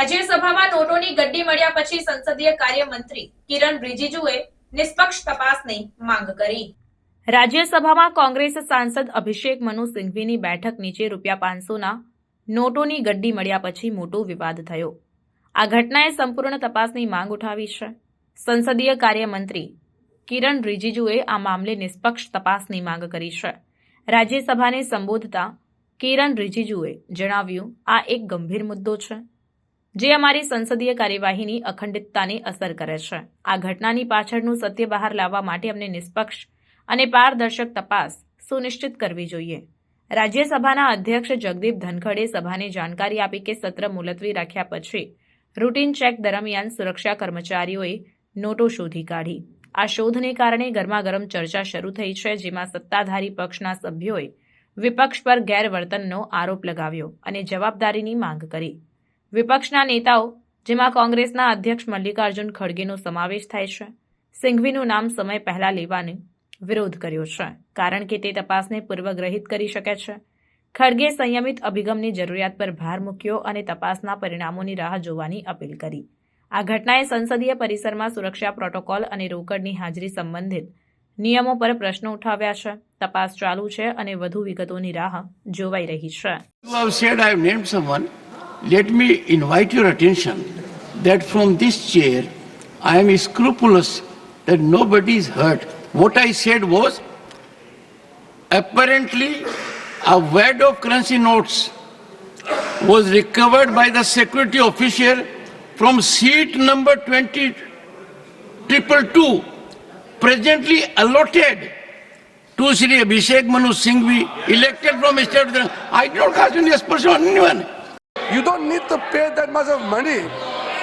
રાજ્યસભામાં નોટોની ગડ્ડી મળ્યા પછી સંસદીય કાર્યમંત્રી કિરણ રિજિજુએ નિષ્પક્ષ તપાસની માંગ કરી. રાજ્યસભામાં કોંગ્રેસ સાંસદ અભિષેક મનુ સિંઘવીની બેઠક નીચે રૂપિયા પાંચસોના નોટોની ગડ્ડી મળ્યા પછી મોટો વિવાદ થયો. આ ઘટનાએ સંપૂર્ણ તપાસની માંગ ઉઠાવી છે. સંસદીય કાર્યમંત્રી કિરણ રિજિજુએ આ મામલે નિષ્પક્ષ તપાસની માંગ કરી છે. રાજ્યસભાને સંબોધતા કિરણ રિજિજુએ જણાવ્યું, આ એક ગંભીર મુદ્દો છે. જે અમારી સંસદીય કાર્યવાહીની અખંડિતતાને અસર કરે છે. આ ઘટનાની પાછળનું સત્ય બહાર લાવવા માટે અમને નિષ્પક્ષ અને પારદર્શક તપાસ સુનિશ્ચિત કરવી જોઈએ. રાજ્યસભાના અધ્યક્ષ જગદીપ ધનખડે સભાને જાણકારી આપી કે સત્ર મુલતવી રાખ્યા પછી રૂટીન ચેક દરમિયાન સુરક્ષા કર્મચારીઓએ નોટો શોધી કાઢી. આ શોધને કારણે ગરમાગરમ ચર્ચા શરૂ થઈ છે, જેમાં સત્તાધારી પક્ષના સભ્યોએ વિપક્ષ પર ગેરવર્તનનો આરોપ લગાવ્યો અને જવાબદારીની માંગ કરી. વિપક્ષના નેતાઓ, જેમાં કોંગ્રેસના અધ્યક્ષ મલ્લિકાર્જુન ખડગેનો સમાવેશ થાય છે, સિંઘવીનું નામ સમય પહેલા લેવાને વિરોધ કર્યો છે, કારણ કે તે તપાસને પૂર્વગ્રહિત કરી શકે છે. ખડગે સંયમિત અભિગમની જરૂરિયાત પર ભાર મૂક્યો અને તપાસના પરિણામોની રાહ જોવાની અપીલ કરી. આ ઘટનાએ સંસદીય પરિસરમાં સુરક્ષા પ્રોટોકોલ અને રોકડની હાજરી સંબંધિત નિયમો પર પ્રશ્નો ઉઠાવ્યા છે. તપાસ ચાલુ છે અને વધુ વિગતોની રાહ જોવાઈ રહી છે. Let me invite your attention that from this chair I am scrupulous that nobody is hurt. What I said was apparently a wad of currency notes was recovered by the security officer from seat number 20 triple two presently allotted to Sri Abhishek Manu Singhvi elected from state. I did not cast any aspersion on anyone. You don't need to pay that much of money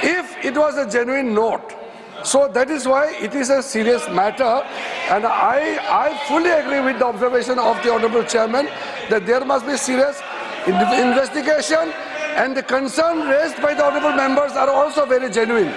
if it was a genuine note. So that is why it is a serious matter, and I, I fully agree with the observation of the Honorable Chairman that there must be serious investigation, and the concern raised by the Honorable members are also very genuine.